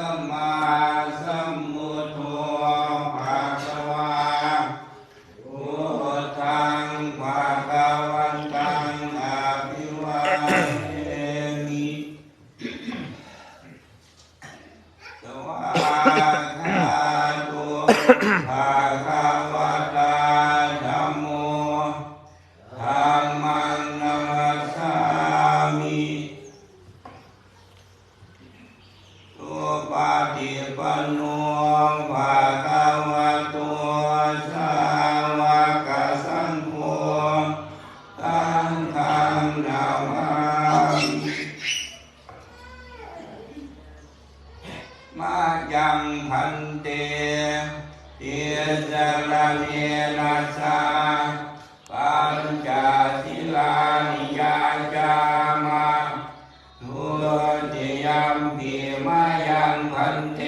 สั สาปัญจศิลานิยาจามาทุติยมปีมายังพันเต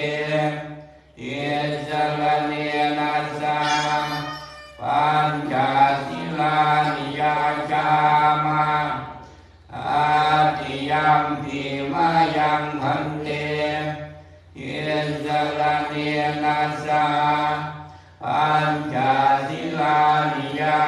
เยสรเนนะสาปัญจศิลานิยาจามาอาติยมปีมายังพันเตเยสรเนนะสาปัญจ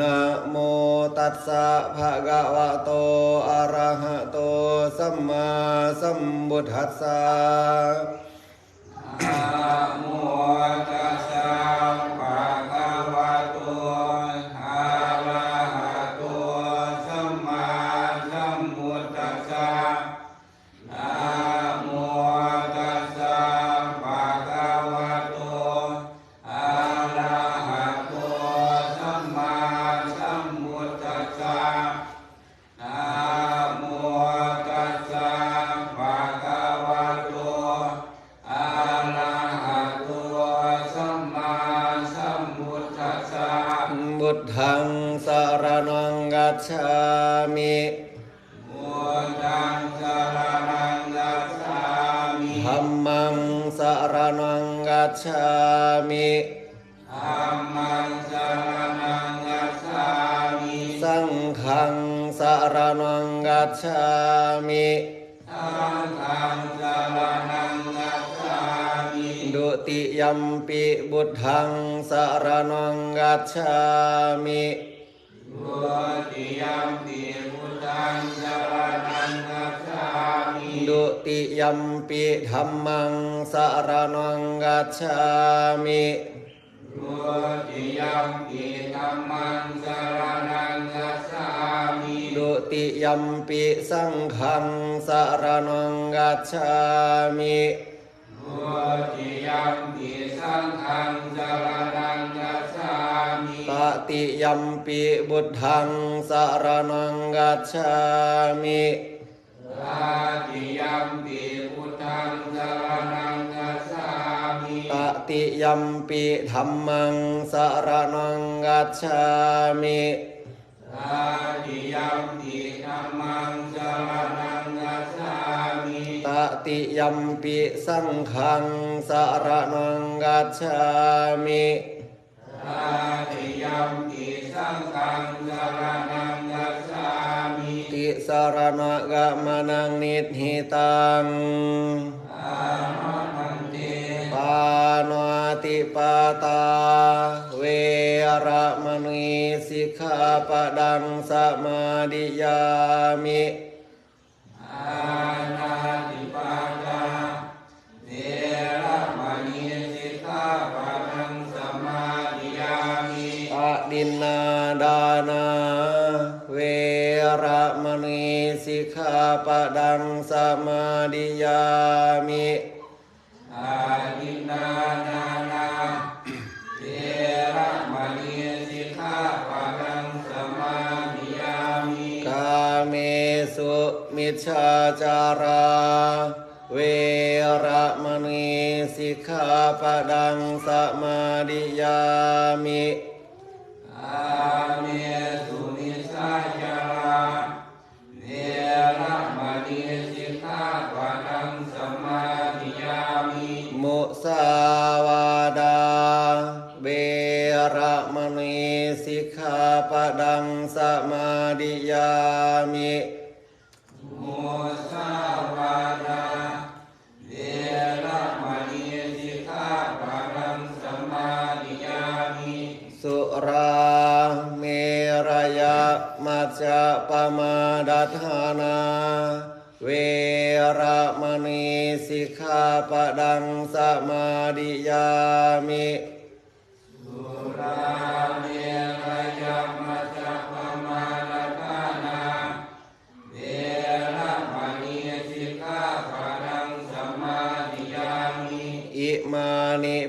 นะโมตัสสะภะคะวะโต อะระหะโต สัมมาสัมพุทธัสสะนะโมตั งกัจฉามิธัมมังสรณังกัจฉามิสังฆังสารนังกัจฉามิสังฆังสรณังกัจฉามิดุติยัมปิบุตทังสารนังกัจฉามิพุทธิยัมปิพุทธังสรณังกัจฉามิดุติยัมปิธัมมังสารนัง กัจฉามิพุทธิยัมปิธัมมังสรณังกัจฉามิดุติยัมปิสังฆังสารนังกัจฉามิพุทธิยัมปิสังฆังสรณังกัจฉามิตติยัมปิบุตทังสารนังกัจฉามิตาติยัมปิพุทธังสรณังกัจฉามิ ตติยัมปิธัมมังสารนังกัจฉามิตาติยัมปิธัมมังสรณังกัจฉามิตติยัมปิสังฆังสารนังกัจฉามิตาติยัมปิสังฆังสรณังกัจฉามิติสารณะกะมนังนิหิตังอาหันเตปานาติปาตา เวระมณีสิกขาปะดังสมาดิยามิอานาติปาตาเทระมณีสิกขาปะทังสมาธิยามิอดินนาดานาเวระมณีสิกขาปะดังสมาดิยามิ มิจาจารา เวระมณีสิกขาปดังสมาดิยามิอาเมสุมิจาจาราเวระมณีสิกขาปดังสมาดิยามิมุสาวาดา เวระมณีสิกขาปดังสมาดิยามิ จะปมาดัฏฐานา เวรมณีสิกขาปดังสมาดิยามิ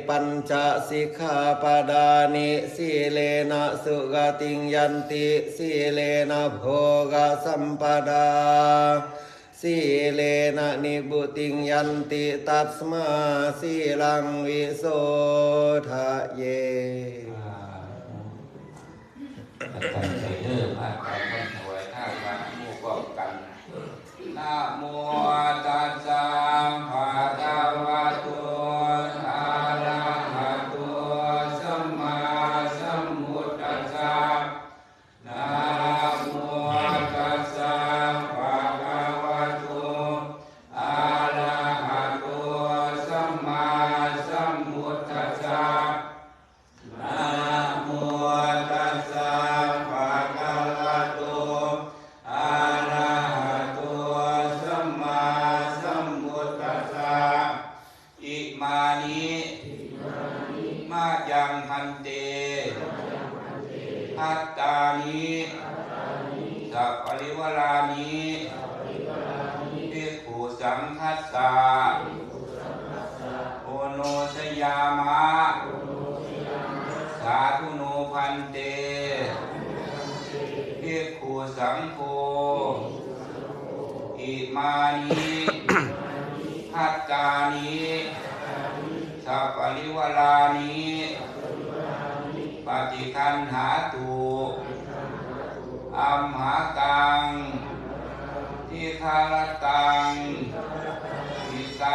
ปัญจสิกขาปดานิสีเลนะสุกติงยันติสีเลนะโภกสัมปดาสีเลนะนิบุติงยันติตัสมาสีลังวิโสทะเยตั้งใจเด้อพากันกันถวายข้าวพระหมู่กอบกันนะโมตัสสะภะคะวะ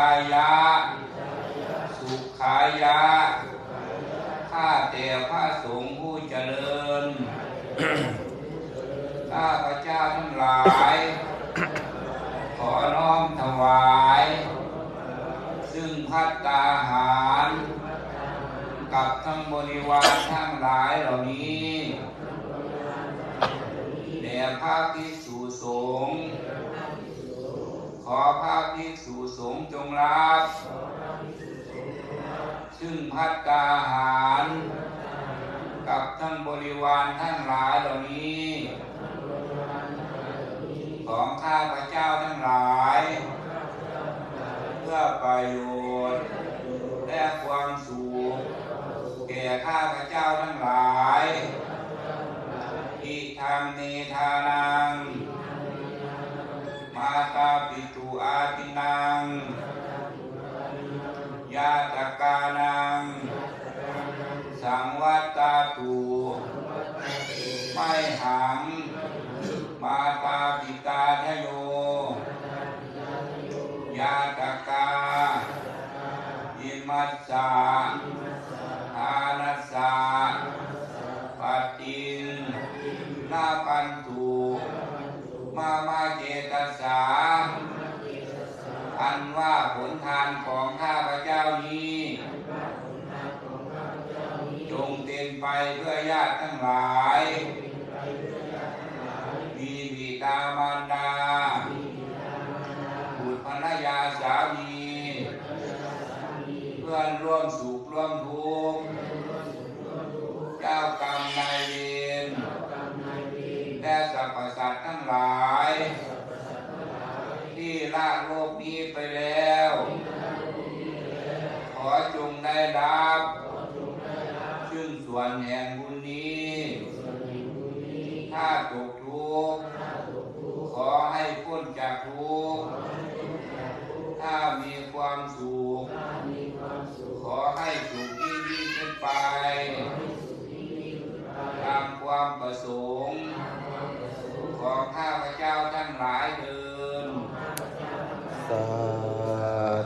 ายะ สุขายะ ข้าแต่พระสงฆ์ผู้เจริญ ข้าพระเจ้าทั้งหลาย ขอน้อมถวาย ซึ่งพัตตาหาร กับทั้งบริวารทั้งหลายเหล่านี้แด่พระภิกษุสงฆ์ อพระภิกษุสงฆ์จงรับซึ่งพัตตาหาร กับทั้งบริวารทั้งหลายเหล่านี้ ของข้าพระเจ้าทั้งหลาย เพื่อประโยชน์ และความสุขแก่ข้าพระเจ้าทั้งหลายอิทังเนทาาตกานัง สังวัตตาตุไม่หัง มาตาปิตาทโย ยาตกาอิมัสสาอานัสสาปฏินนาปันตุมามาเจตสา อันว่าผลทานของข้าพเจ้านี้ จงเต็มไปเพื่อญาติทั้งหลาย มีบิดามารดา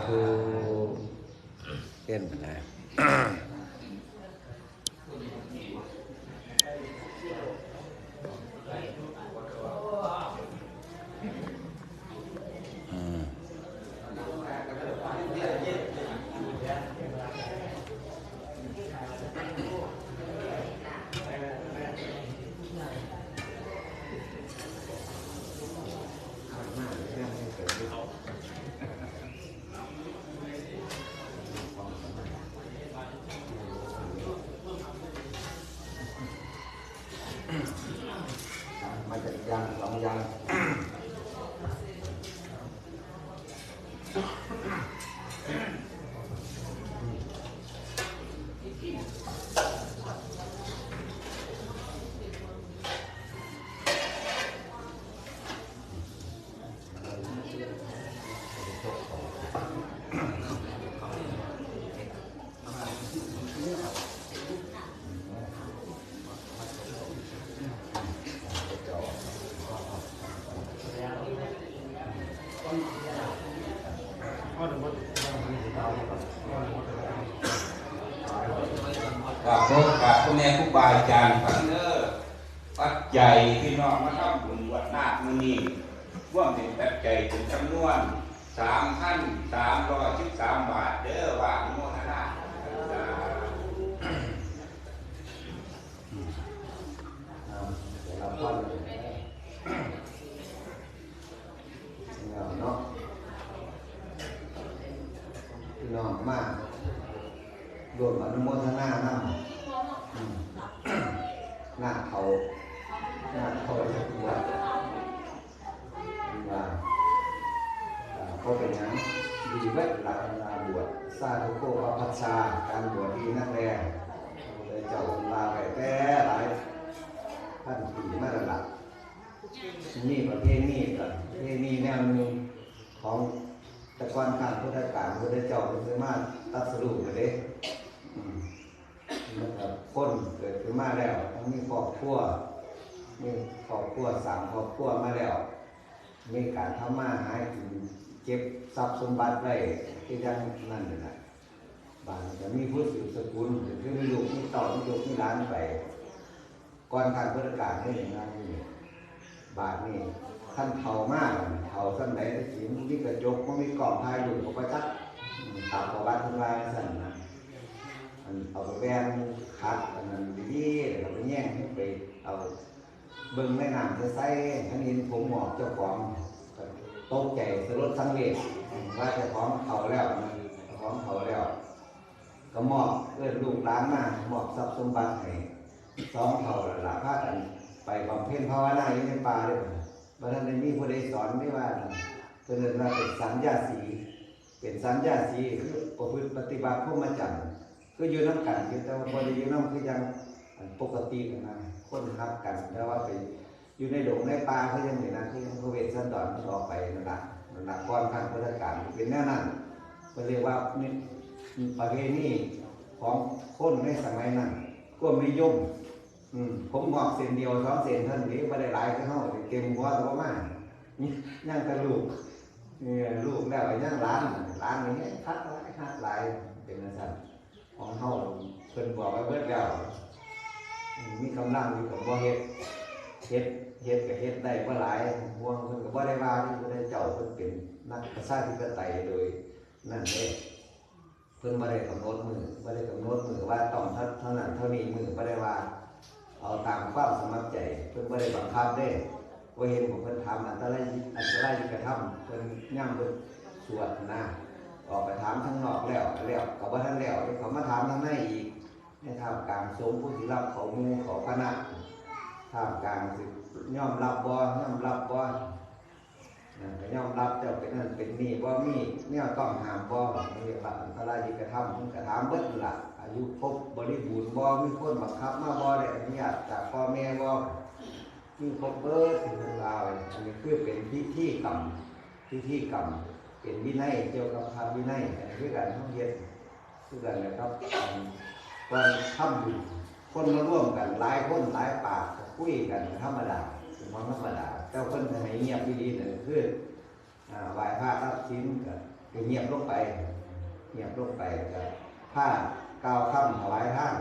ธุเล่นนะแล้ว อย่างสองอย่าง กับพบกับพ่อแม่ครูบา อาจารย์ฟังเนอร์ปัจจัยพี่น้องมาทำบุญวัดนาคมือนี้ร่วมเป็นปัจจัยเป็นจำนวนสามพันสามร้อยสิบสามบาทเด้อว่าโมทนาพี่น้องมากรวมอนุโมทนาน้ำ หน้าเขาหน้าเขาจะบวชว่าอ่าเขาเป็นหยังดีเวทหลักลาบวชซาทุโกวาพัชชาการบวชดีนักแรงเลยเจ้าลาไปแต่หลายท่านปีมาแล้วล่ะนี่ประเทศนี้กับประเทศนี้แนวนึงของตะกอนข้างพุทธการพุทธเจ้าเป็นสามารถตัดสรุปเลย มันกับคนเกิดขึ้นมาแล้วต้องมีครอบครัวมีครอบครัวสามครอบครัวมาแล้ว มีการทำมาหากินเก็บทรัพย์สมบัติไว้ที่ยังนั่นนี่แหละบางจะมีผู้สืบสกุลคือมีลูกมีต่ามีลูกมีหลานไปก่อนการพุทธการให้อย่านนี่บาทนี่ท่านเผามากเผาสั้นไหนสีมันมีกระจกมันมีกล่องพายอยู่กับประจักษ์อืมตามประวัติทั้งหลายสั่นนะ อันเอาไปแบงคัดอันนั้นดีๆแล้วก็ไปแย่งไปเอาเบิ่งแม่น้ำจะใส่ท่านเห็นผมหมอกเจ้าของตกใจสลดสังเวชว่าเจ้าของเขาแล้วเจ้าของเขาแล้ว ก็มอบเอื้อนลูกหลานมามอบทรัพย์สมบัติให้สองเท่าละละพากันไปบำเพ็ญภาวนาอยู่ในป่าเลยบัดนั้นมีผู้ใดสอนไม่ว่าเพิ่นเรียกว่าเป็นสัญญาสี เป็นสัญญาสีคือประพฤติปฏิบัติพรหมาจรรย์ คืออยู่น้ำกันอยู่แต่ว่าบ่ได้อยู่น้ำคือยังปกตินะคนรับกันแต่ว่าไปอยู่ในดงในป่าเขายังนี่นะคือยังพระเวสสันดรมันออกไปนั่นล่ะนั่นล่ะก่อนทางพุทธกาลเป็นแนวนั้นเพิ่นเรียกว่านี่ประเพณีของคนในสมัยนั้นก็มียมอืมผมบอกเส้นเดียวสองเส้นเท่านนี้ไม่ได้หลายก็เท่าเต็มหัวตัวมากนี่ย่างกระลูกเนี่ยลูกแล้วไอ้ย่างร้านร้านนี้คัดหลายคัดหลายเป็นอะไรสั่น ของเฮาเพิ่นบอกไว้เบิดแล้วมีกำลังอยู่กับบ่เฮ็ดเฮ็ดเฮ็ดก็เฮ็ดได้บ่หลายห่วงเพิ่นก็บ่ได้ว่าที่บ่ได้เจ้าเพิ่นเป็นนักประชาธิปไตยโดยนั่นเด้เพิ่นบ่ได้กำหนดมือบ่ได้กำหนดมือว่าต้องเท่านั้นเท่านี้มือบ่ได้ว่า เอาตามความสมัครใจ เพิ่นบ่ได้บังคับเด้ว่าเห็นผมเพิ่นทำอันตรายอันตรายกระทำเพิ่นย่ำเพิ่นสวดนะ ออกไปถามทางนอกแล้วแล้วก็บ่ทันแล้วเขามาถามทางในอีกในท่ามกางสงผู้ที่รับเขามูเขาคณะท่ามกางสิย่อมรับบ่ย่อมรับบ่นั่อมรับเจ้าเป็นนั่นเป็นนี่บ่มีแนวต้องหามบ่เรียกว่าอันตรายกระทำก็ถามเบิดนั่นล่ะอายุครบบริบูรณ์บ่มีคนบังคับมาบ่ได้อนุญาตจากพ่อแม่บ่มีครบเบิดถึงเราวอันนี้คือเป็นพิธีกรรมพิธีกรรม เป็นวินัยเกี่ยวกับธรรมวินัยอันนี้คือการท่องเรียนคือกันนะครับการทำบุญคนมาร่วมกันหลายคนหลายปากคุยกันธรรมดาเป็นของธรรมดาแต่คนจะให้เงียบดีๆนั่นคืออ่าไหว้พระรับศีลก็ก็เงียบลงไป เงียบลงไปก็ผ้าก้าวค่ำถวายท่าน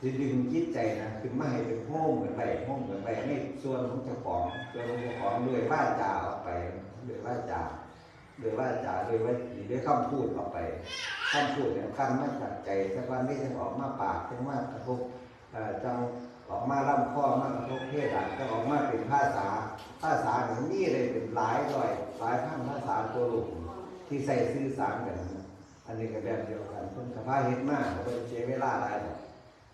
จะดึงจิตใจนะขึ้นมาให้เป็นโฮมกันไปโฮมกันไปในส่วนของเจ้าของส่วนของเจ้าของด้วยว่าจ่าออกไปด้วยว่าจ่า โดยว่าจาด้วยว่าด้วยคำพูดออกไปคำพูดเนี่ยคำมาจากใจสักวันนี้จะออกมาปากจะมากระทบเจังออกมาล่ำข้อมากระทบเพศอะจะออกมาเป็นภาษา ภาษาหนึ่งนี่เลยเป็นหลายร้อยหลายพันภาษาตัวลูกที่ใส่สื่อสารกัน อันนี้ก็แบบเดียวกันเพิ่นกับพาเฮ็ดมากก็บ่ได้เสียเวลาหลายดอก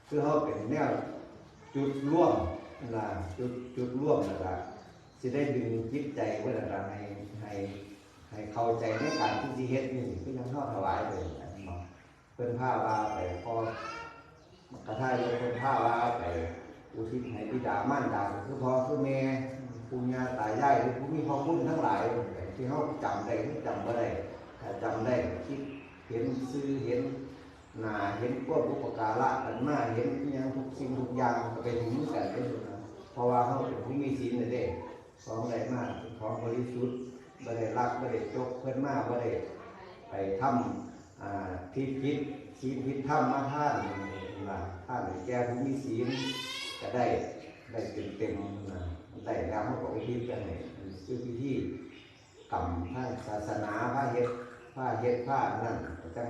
คือเฮาเป็นแนวจุดร่วมนะจุดจุดร่วมนะครับสิได้ดึงจิตใจไว้ละให้ให้ ให้เข้าใจในการที่สิเฮ็ดนี่คือยังทอดถวายเลยเนาะเพิ่นผ้าว่าไปพอกระทายเพิ่นผ้าว่าไปอุทิศให้บิดามารดาคือพ่อคือแม่ปู่ย่าตายายหรือผู้มีพระคุณทั้งหลายที่เฮาจำได้หรือจำบ่ได้ถ้าจำได้คิดเห็นซื่อเห็นหนาเห็นพวกอุปการะกันมาเห็นยังทุกสิ่งทุกอย่างก็เป็นถึงกันเด้อนะเพราะว่าเฮาเป็นผู้มีศีลน่ะเด้ของใดมากของบริสุทธิ์ บ่ได้รักบ่ได้จกเพิ่อนมาบ่ได้ไปทำอ่าพิษพิษศีพิษธรรมมาท่านว่าท่านให้แก่ผู้มีศีลก็ได้ได้เต็มเต็มนะได้แล้วเขาก็อุทิศกันให้คือพิธีกรรมท่างศาสนาพระเฮ็ดพระเฮ็ดพระนั่นจัง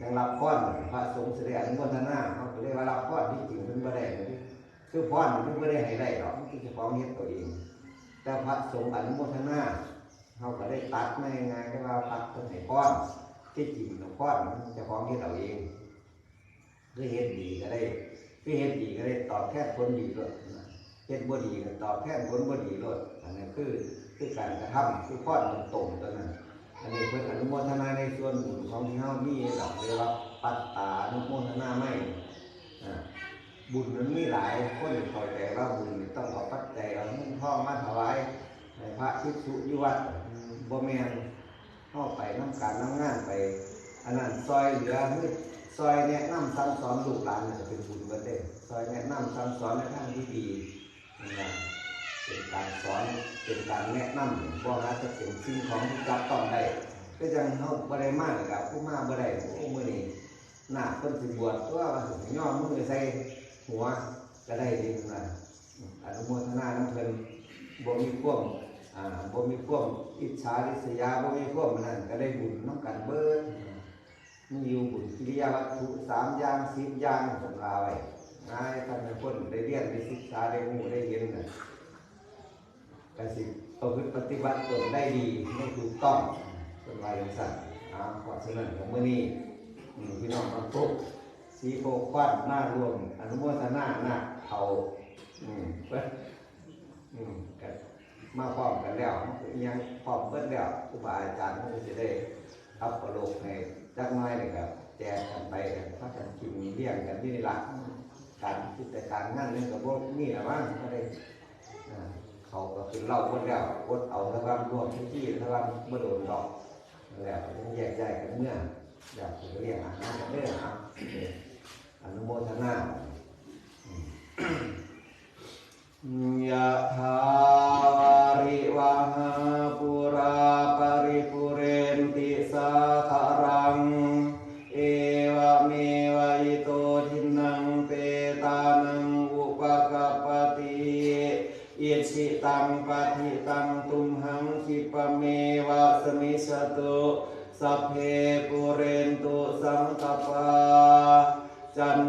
จังรับพรพระสงฆ์แสดงอนุโมทนาเขาเรียกว่ารับพรที่จริงเพิ่นบ่ได้เลยคือพรมันไม่ได้ให้ได้หรอกมันคือเฉพาะเฮ็ดตัวเอง แต่พระสงฆ์อนุโมทนาเขาก็ได้ตัดไม่งายๆก็ว่าพัดต้นให้พรที่จริงของพรมันเฉพาะเฮ็ดเอาเองคือเฮ็ดดีก็ได้คือเฮ็ดดีก็ได้ตอบแทนผลดีด้วยเฮ็ดบ่ดีก็ตอบแทนผลบ่ดีด้วยอันนั้นคือคือการกระทำคือพรมันตรงตัวนั้นอันนี้เพิ่นอนุโมทนาในส่วนของที่เฮามีดอกเรียกว่าปัตตาอนุโมทนาไม่ บุญมันมีหลายคนคอยแต่ว่าบุญต้องเอาปัจจัยเอาเงินทองมาถวายในพระภิกษุยู่วัดบ่แม่นเข้าไปน้ำการน้ำงานไปอันนั้นซอยเหลือมือซอยแนะนำสั่งสอนลูกหลานนี่ก็เป็นบุญเบิดเด้ซอยแนะนำสั่งสอนในทางที่ดีนะเป็นการสอนเป็นการแนะนำบ่ว่าจะเป็นสิ่งของที่จับต้องได้ก็จังเฮาบ่ได้มากับผู้มาบ่ได้โอ้มื้อนี้หน้าเพิ่นสิบวชตัวว่าสิย่อมือใส่ หัวก็ได้ดีนะอนุโมทนาน้ำเพลินบ่มีควมอ่าบ่มีควมอิจฉาริษยาบ่มีควมนั่นก็ได้บุญน้ำกันเบิดมีอยู่บุญกิริยาวัตถุสามอย่างสิบอย่างสำราไว้นายท่านเป็นคนได้เรียนได้ศึกษาได้รู้ได้เห็นน่ะก็สิประพฤติปฏิบัติตนได้ดีไม่ถูกต้องเป็นวาย่างสั่นอ่าเพราะฉะนั้นของมื้อนี้อืมพี่น้องทั้งทุก สีโพควันหน้ารวมอนุโมทนาหน้าเขาอืมเพิ่นอืมกันมาพร้อมกันแล้วยังพร้อมเบิดแล้วครูบาอาจารย์มันก็จะได้รับประโลกให้จักหน้อยเลยครับแจกกันไปกันถ้ากันกินเลี้ยงกันที่นี่ละการกิจการงานเรื่กับพวกนี่ละมั้งก็ได้เขาก็คือเล่าหมดแล้วอดเอาแล้วก็รวมที่ที่แล้วก็บ่โดนดอกแล้วแยกย้ายกันเมื่ออยากเรียกอาหารเรื่องครับ อนุโมทนายะถาวาริวาหาปุราปริปุเรนติสาคารัง เอวะเมวะอิโตทินังเปตานังอุปกปปติอิชิตังปฏิตังตุมหังคิปะเมวะสมิสตุสัพเพปุเรนตุสังกปา จัน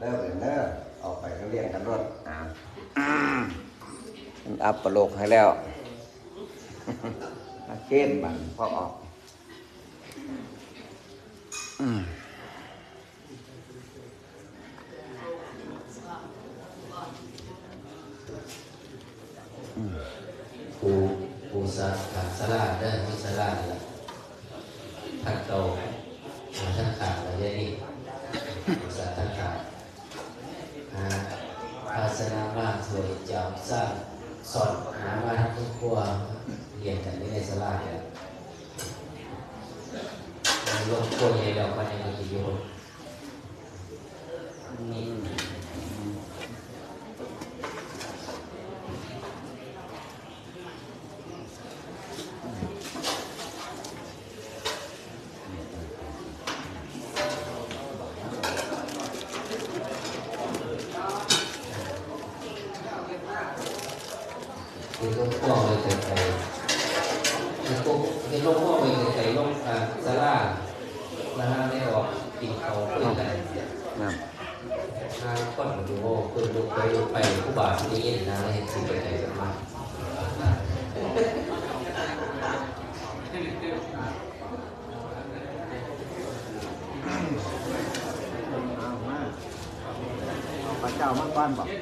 เลิกเลยเนอะออกไปก็เรียนกันรถอ่าอัพประโลกให้แล้วเข้มมันพอออก Leinbach.